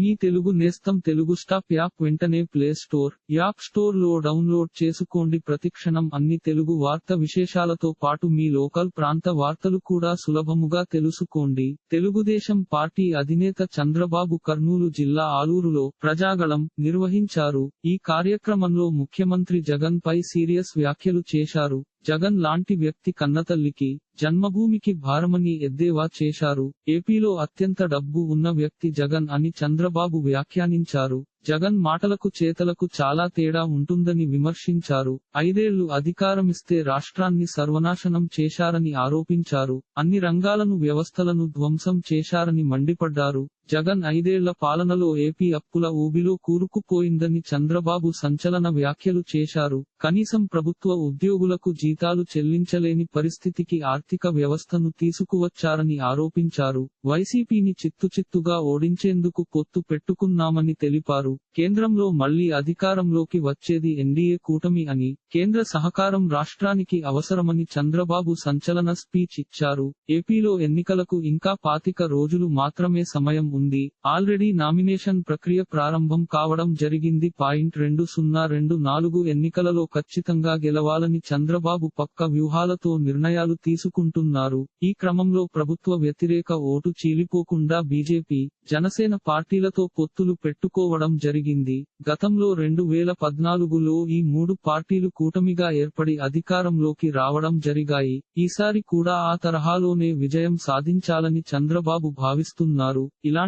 మీ తెలుగు నేస్తం Telugu stop app వెంటనే play store app స్టోర్లో డౌన్లోడ్ చేసుకోండి. ప్రతిక్షణం అన్ని తెలుగు వార్త విశేషాలతో పాటు మీ లోకల్ ప్రాంత వార్తలు కూడా సులభముగా తెలుసుకోండి. తెలుగుదేశం పార్టీ అధినేత చంద్రబాబు కర్నూలు జిల్లా ఆలూరులో ప్రజాగళం నిర్వహించారు. ఈ కార్యక్రమంలో ముఖ్యమంత్రి జగన్ పై సీరియస్ వ్యాఖ్యలు చేశారు. జగన్ లాంటి వ్యక్తి కన్నతల్లికి జన్మభూమికి భారమని ఎద్దేవా చేశారు. ఏపీలో అత్యంత డబ్బు ఉన్న వ్యక్తి జగన్ అని చంద్రబాబు వ్యాఖ్యానించారు. జగన్ మాటలకు చేతలకు చాలా తేడా ఉంటుందని విమర్శించారు. ఐదేళ్ళు అధికారమిస్తే రాష్ట్రాన్ని సర్వనాశనం చేశారని ఆరోపించారు. అన్ని రంగాలను వ్యవస్థలను ధ్వంసం చేశారని మండిపడ్డారు. జగన్ ఐదేళ్ళ పాలనలో ఏపీ అప్పుల ఊబిలో కూరుకుపోయిందని చంద్రబాబు సంచలన వ్యాఖ్యలు చేశారు. కనీసం ప్రభుత్వ ఉద్యోగులకు జీతాలు చెల్లించలేని పరిస్థితికి ఆర్థిక వ్యవస్థను తీసుకువచ్చారని ఆరోపించారు. వైసీపీని చిత్తుచిత్తుగా ఓడించేందుకు పొత్తు పెట్టుకున్నామని తెలిపారు. కేంద్రంలో మళ్ళీ అధికారంలోకి వచ్చేది ఎన్డీఏ కూటమి అని కేంద్ర సహకారం రాష్ట్రానికి అవసరమని చంద్రబాబు సంచలన స్పీచ్ ఇచ్చారు. ఏపీలో ఎన్నికలకు ఇంకా పాతిక రోజులు మాత్రమే సమయం ఉంది. ఆల్రెడీ నామినేషన్ ప్రక్రియ ప్రారంభం కావడం జరిగింది. పాయింట్ రెండు సున్నా రెండు నాలుగు ఎన్నికలలో ఖచ్చితంగా గెలవాలని చంద్రబాబు పక్క వ్యూహాలతో నిర్ణయాలు తీసుకుంటున్నారు. ఈ క్రమంలో ప్రభుత్వ వ్యతిరేక ఓటు చీలిపోకుండా బీజేపీ జనసేన పార్టీలతో పొత్తులు పెట్టుకోవడం జరిగింది. గతంలో రెండు వేల పద్నాలుగులో ఈ మూడు పార్టీలు కూటమిగా ఏర్పడి అధికారంలోకి రావడం జరిగాయి. ఈసారి కూడా ఆ తరహాలోనే విజయం సాధించాలని చంద్రబాబు భావిస్తున్నారు. ఇలాంటి